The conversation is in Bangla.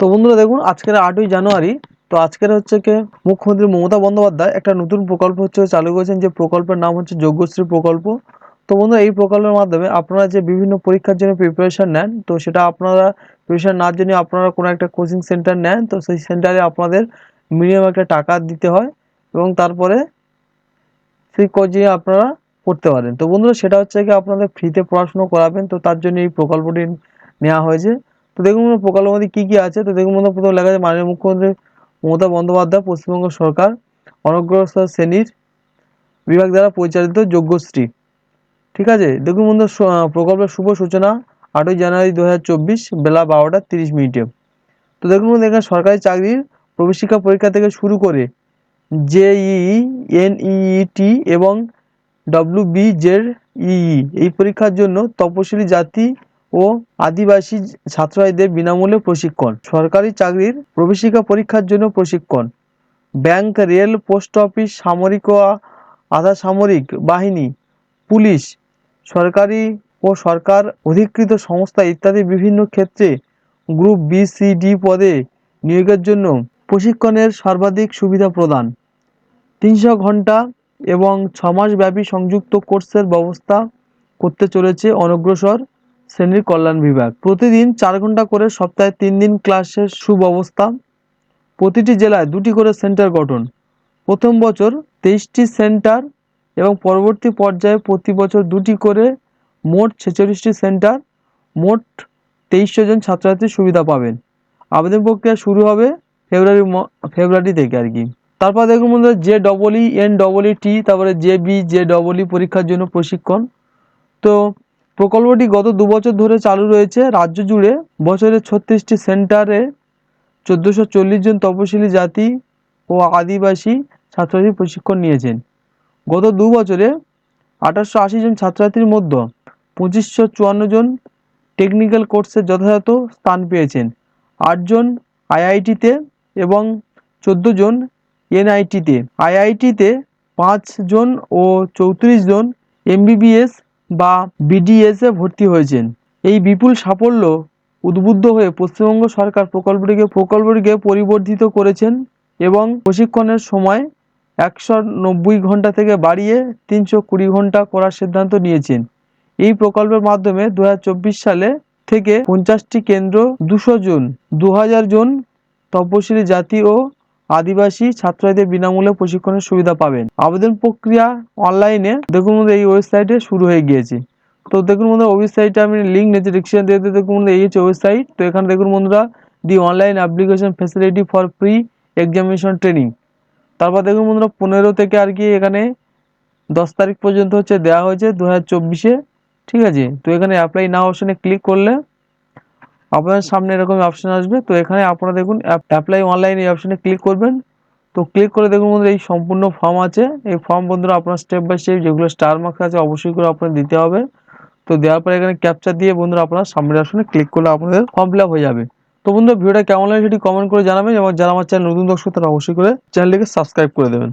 তো বন্ধুরা দেখুন, আজকের আটই জানুয়ারি, তো আজকের হচ্ছে কি, মুখ্যমন্ত্রী মমতা বন্দ্যোপাধ্যায় একটা নতুন প্রকল্প হচ্ছে চালু করেছেন, যে প্রকল্পের নাম হচ্ছে যোগ্যশ্রী প্রকল্প। তো বন্ধুরা, এই প্রকল্পের মাধ্যমে আপনারা যে বিভিন্ন পরীক্ষার জন্য প্রিপারেশন নেন, তো সেটা আপনারা প্রিপারেশান নেওয়ার জন্য আপনারা কোনো একটা কোচিং সেন্টার নেন, তো সেই সেন্টারে আপনাদের মিনিমাম একটা টাকা দিতে হয় এবং তারপরে সেই কোচিং আপনারা পড়তে পারেন। তো বন্ধুরা, সেটা হচ্ছে কি, আপনাদের ফ্রিতে পড়াশুনো করাবেন, তো তার জন্য এই প্রকল্পটি নেওয়া হয়েছে। তো দেখুন প্রকল্পের মধ্যে কী কী আছে? তো দেখুন বন্ধুরা, প্রথমে লেখা আছে, মাননীয় মুখ্যমন্ত্রী মমতা বন্দ্যোপাধ্যায়, পশ্চিমবঙ্গ সরকার অনগ্রসর শ্রেণির বিভাগ দ্বারা পরিচালিত যোগ্যশ্রী ঠিক আছে? দেখুন বন্ধু প্রকল্পের শুভ সূচনা আটই জানুয়ারি দু হাজার চব্বিশ, বেলা বারোটা তিরিশ মিনিটে। তো দেখুন বন্ধু এখানে সরকারি চাকরির প্রবেশিকা পরীক্ষা থেকে শুরু করে জেইই এনইইটি এবং W B Z E E এই পরীক্ষার জন্য তপশিলি জাতি ও আদিবাসী ছাত্রছাত্রীদের বিনামূল্যে প্রশিক্ষণ। সরকারি চাকরির প্রবেশিকা পরীক্ষার জন্য প্রশিক্ষণ। ব্যাংক, রেল, পোস্ট অফিস, সামরিক ও আধা সামরিক বাহিনী, পুলিশ, সরকারি ও সরকার অধিকৃত সংস্থা ইত্যাদি বিভিন্ন ক্ষেত্রে গ্রুপ বি, সি, ডি পদে নিয়োগের জন্য প্রশিক্ষণের সর্বাধিক সুবিধা প্রদান। তিনশো ঘণ্টা এবং ছ মাসব্যাপী সংযুক্ত কোর্সের ব্যবস্থা করতে চলেছে অনগ্রসর শ্রেণির কল্যাণ বিভাগ। প্রতিদিন চার ঘণ্টা করে সপ্তাহে তিন দিন ক্লাসের সুব্যবস্থা। প্রতিটি জেলায় দুটি করে সেন্টার গঠন। প্রথম বছর তেইশটি সেন্টার এবং পরবর্তী পর্যায়ে প্রতি বছর দুটি করে মোট ছেচল্লিশটি সেন্টার, মোট তেইশশো জন ছাত্রছাত্রী সুবিধা পাবেন। আবেদন প্রক্রিয়া শুরু হবে ফেব্রুয়ারি ফেব্রুয়ারি থেকে আর কি। তারপর দেখুন বন্ধুরা, J double E, N double E, T, তারপরে J B, J double E পরীক্ষার জন্য প্রশিক্ষণ। তো প্রকল্পটি গত দু বছর ধরে চালু রয়েছে। রাজ্য জুড়ে বছরে ছত্রিশটি সেন্টারে চোদ্দোশো চল্লিশ জন তপশিলি জাতি ও আদিবাসী ছাত্রছাত্রী প্রশিক্ষণ নিয়েছেন। গত দু বছরে আঠাশশো আশি জন ছাত্রছাত্রীর মধ্যে পঁচিশশো চুয়ান্ন জন টেকনিক্যাল কোর্সে যথাযথ স্থান পেয়েছেন। আটজন আইআইটিতে এবং চোদ্দ জন এনআইটিতে। আইআইটিতে পাঁচজন ও চৌত্রিশ জন এমবিবিএস বা বিডিএসে ভর্তি হয়েছেন। এই বিপুল সাফল্য উদ্বুদ্ধ হয়ে পশ্চিমবঙ্গ সরকার প্রকল্পটিকে প্রকল্পটিকে পরিবর্ধিত করেছেন এবং প্রশিক্ষণের সময় একশো নব্বই ঘণ্টা থেকে বাড়িয়ে তিনশো কুড়ি ঘণ্টা করার সিদ্ধান্ত নিয়েছেন। এই প্রকল্পের মাধ্যমে দুহাজার চব্বিশ সালে থেকে পঞ্চাশটি কেন্দ্র, দুশো জন দু জন তপশিলি জাতি ও আদিবাসী ছাত্রছাত্রীদের বিনামূল্যে প্রশিক্ষণের সুবিধা পাবেন। আবেদন প্রক্রিয়া অনলাইনে দেখুন এই ওয়েবসাইটে শুরু হয়ে গিয়েছে। তো দেখুন বন্ধুরা ওয়েবসাইটে আমি লিঙ্ক নিয়েছি ডিসক্রিপশন দিয়ে দেখুন এই হচ্ছে ওয়েবসাইট তো এখানে দেখুন বন্ধুরা the online application facility for pre examination training তারপর দেখুন বন্ধুরা, পনেরো থেকে আর কি এখানে দশ তারিখ পর্যন্ত হচ্ছে দেওয়া হয়েছে দু হাজার চব্বিশে। ঠিক আছে? তো এখানে অ্যাপ্লাই না অপশনে ক্লিক করলে আপনার সামনে এরকম অপশন আসবে। তো এখানে আপনারা দেখুন অ্যাপ্লাই অনলাইন এই অপশনে ক্লিক করবেন। তো ক্লিক করে দেখুন বন্ধুরা, এই সম্পূর্ণ ফর্ম আছে। এই ফর্ম বন্ধুরা আপনার স্টেপ বাই স্টেপ যেগুলো স্টার মার্কস আছে অবশ্যই করে আপনার দিতে হবে। তো দেওয়ার পরে এখানে ক্যাপচার দিয়ে বন্ধুরা আপনার সামনের অপশনে ক্লিক করলে আপনাদের ফর্ম ফিল হয়ে যাবে। তো বন্ধুরা, ভিডিওটা কেমন লাগে সেটি কমেন্ট করে জানাবেন এবং যারা আমার চ্যানেল নতুন দর্শক তারা অবশ্যই করে চ্যানেলটিকে সাবস্ক্রাইব করে দেবেন।